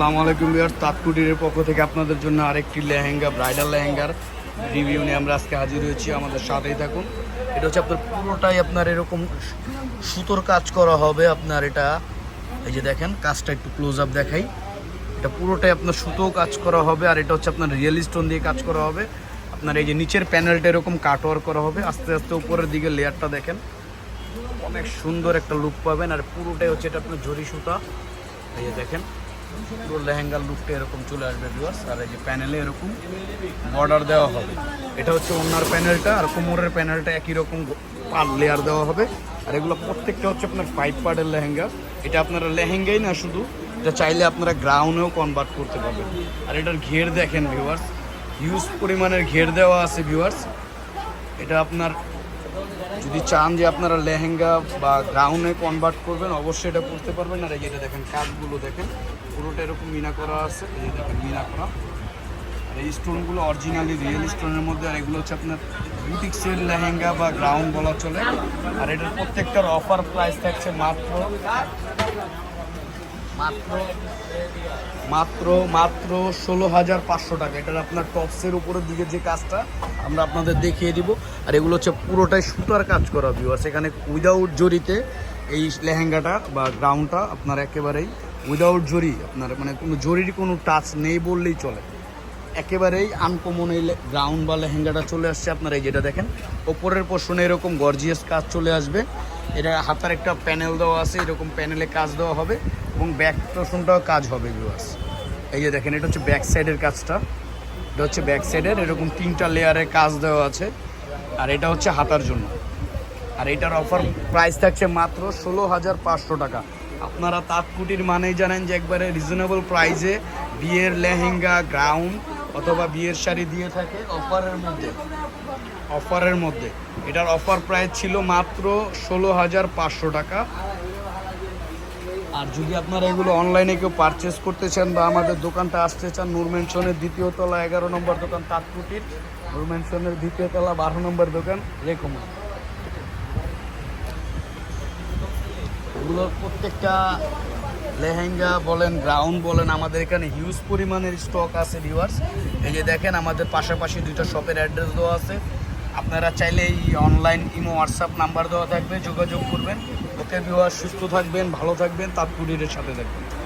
বিয়ার তাৎকুটির পক্ষ থেকে আপনাদের জন্য আরেকটি লেহেঙ্গা, ব্রাইডাল লেহেঙ্গার রিভিউ নিয়ে আমরা আজকে হাজির হয়েছি আমাদের সাথেই থাকুন। এটা হচ্ছে আপনার, পুরোটাই আপনার এরকম সুতোর কাজ করা হবে আপনার এটা। এই যে দেখেন, কাজটা একটু ক্লোজ আপ দেখাই। এটা পুরোটাই আপনার সুতো কাজ করা হবে আর এটা হচ্ছে আপনার রিয়েল স্টোন দিয়ে কাজ করা হবে। আপনার এই যে নিচের প্যানেলটা এরকম কাটওয়ার করা হবে। আস্তে আস্তে উপরের দিকে লেয়ারটা দেখেন, অনেক সুন্দর একটা লুক পাবেন। আর পুরোটাই হচ্ছে এটা আপনার জরি সুতা। এই যে দেখেন পুরো লেহেঙ্গার লুকটা এরকম চলে আসবে ভিউয়ার্স আর এই যে প্যানেলে এরকম বর্ডার দেওয়া হবে। এটা হচ্ছে ওনার প্যানেলটা আর কোমরের প্যানেলটা একই রকম পার লেয়ার দেওয়া হবে। আর এগুলো প্রত্যেকটা হচ্ছে আপনার ফাইভ পার্টের লেহেঙ্গা। এটা আপনারা লেহেঙ্গাই না শুধু, এটা চাইলে আপনারা গ্রাউন্ডেও কনভার্ট করতে পারবেন। আর এটার ঘের দেখেন ভিউয়ার্স হিউজ পরিমাণের ঘের দেওয়া আছে ভিউয়ার্স এটা আপনার যদি চান যে আপনারা লেহেঙ্গা বা গ্রাউন্ডে কনভার্ট করবেন, অবশ্যই এটা করতে পারবেন। আর এটা দেখেন, কাঠগুলো দেখেন, পুরোটা এরকম মিনা করা আছে। এই যে দেখেন, মিনা করা। আর এই স্টোনগুলো অরিজিনালি রিয়েল স্টোনের মধ্যে, আর এগুলো হচ্ছে আপনার বুটিক্সের লেহেঙ্গা বা গ্রাউন্ড বলা চলে। আর এটার প্রত্যেকটার অফার প্রাইস থাকছে মাত্র মাত্র মাত্র ষোলো হাজার পাঁচশো টাকা। এটার আপনার টপসের উপরের দিকে যে কাজটা, আমরা আপনাদের দেখিয়ে দিব। আর এগুলো হচ্ছে পুরোটাই সুতার কাজ করা ভিউয়ার্স এখানে উইদাউট জরিতে এই লেহেঙ্গাটা বা গ্রাউন্ডটা আপনার একেবারেই উইদাউট জরি আপনার মানে কোনো জরির কোনো টাচ নেই বললেই চলে। একেবারেই আনকমন এই গ্রাউন্ড বা লেহেঙ্গাটা চলে আসছে আপনারা। এই যেটা দেখেন, ওপরের পোর্শনে এরকম গর্জিয়াস কাজ চলে আসবে। এটা হাতার একটা প্যানেল দেওয়া আছে, এরকম প্যানেলে কাজ দেওয়া হবে এবং ব্যাক পোর্শনটাও কাজ হবে ভিউয়ার্স এই যে দেখেন, এটা হচ্ছে ব্যাক সাইডের কাজটা। এটা হচ্ছে ব্যাক সাইডের এরকম তিনটা লেয়ারের কাজ দেওয়া আছে। আর এটা হচ্ছে হাতার জন্য। আর এটার অফার প্রাইস থাকছে মাত্র ষোলো হাজার পাঁচশো টাকা। আপনারা তাঁতকুটির মানেই জানেন যে একবারে রিজনেবল প্রাইসে বিয়ের লেহেঙ্গা গ্রাউন্ড অথবা বিয়ের শাড়ি দিয়ে থাকে অফারের মধ্যে। অফারের মধ্যে। এটার অফার প্রাইস ছিল মাত্র ষোলো হাজার পাঁচশো টাকা। আর যদি আপনারা এগুলো অনলাইনে কেউ পারচেস করতে চান বা আমাদের দোকানটা আসতে চান, নূর মেনশনের দ্বিতীয় তলা, এগারো নম্বর দোকান, তাঁতকুটির। নূর মেনশনের দ্বিতীয় তলা, বারো নম্বর দোকান রেকমা এগুলোর প্রত্যেকটা লেহেঙ্গা বলেন গ্রাউন্ড বলেন, আমাদের এখানে হিউজ পরিমাণের স্টক আছে ভিউয়ার্স এই যে দেখেন, আমাদের পাশাপাশি দুইটা শপের অ্যাড্রেস দেওয়া আছে। আপনারা চাইলে এই অনলাইন ইমো হোয়াটসঅ্যাপ নাম্বার দেওয়া থাকবে, যোগাযোগ করবেন। ওকে বিবাহ সুস্থ থাকবেন, ভালো থাকবেন তাৎপুরের সাথে থাকবেন।